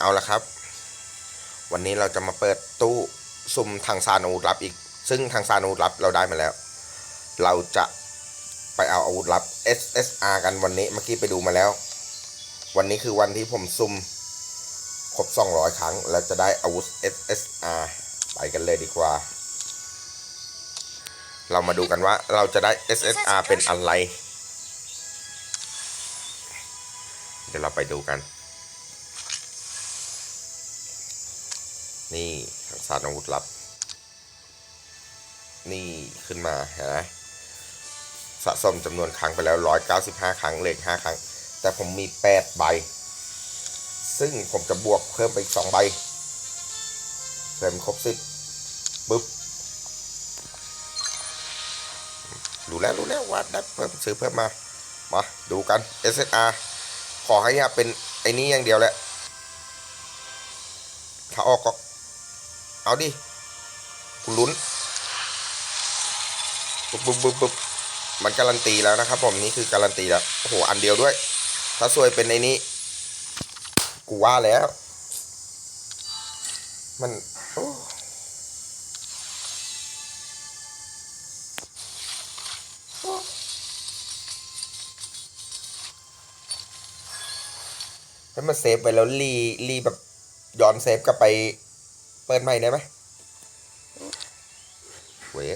เอาละครับ วันนี้เราจะมาเปิดตู้ซุ่มทางซานอาวุธลับอีก ซึ่งทางซานอาวุธลับเราได้มาแล้ว เราจะไปเอาอาวุธลับ SSR กันวันนี้เมื่อกี้ไปดูมาแล้ว วันนี้คือวันที่ผมซุ่มครบ 200 ครั้ง แล้วจะได้อาวุธ SSR ไปกันเลยดีกว่า เรามาดูกันว่าเราจะได้ SSR เป็นอะไร เดี๋ยวเราไปดูกัน นี่ทางสารอาวุธลับ นี่ขึ้นมาเห็นไหมสะสมจำนวนครั้งไปแล้ว 195 ครั้งเหลข5ครั้ง แต่ผมมี 8 ใบ ซึ่งผมจะบวกเพิ่มไปอีก 2 ใบเต็มครบ 10ปึ๊บรู้แล้วรู้แล้วว่าได้เพิ่มซื้อเพิ่มมา มาดูกัน SSR ขอให้อย่าเป็นไอ้นี้อย่างเดียวแหละ ถ้าออกก็ เอาดิกูลุ้นปุ๊บปุ๊บปุ๊บปุ๊บมันการันตีแล้วนะครับ ผมนี่คือการันตีแล้วโอ้โหอันเดียวด้วย ถ้าสวยเป็นไอนี้ กูว่าแล้ว มันโอ้ให้มันเซฟไปแล้วรีรีแบบย้อนเซฟกลับไป เปิดใหม่ได้ไหมเว้ย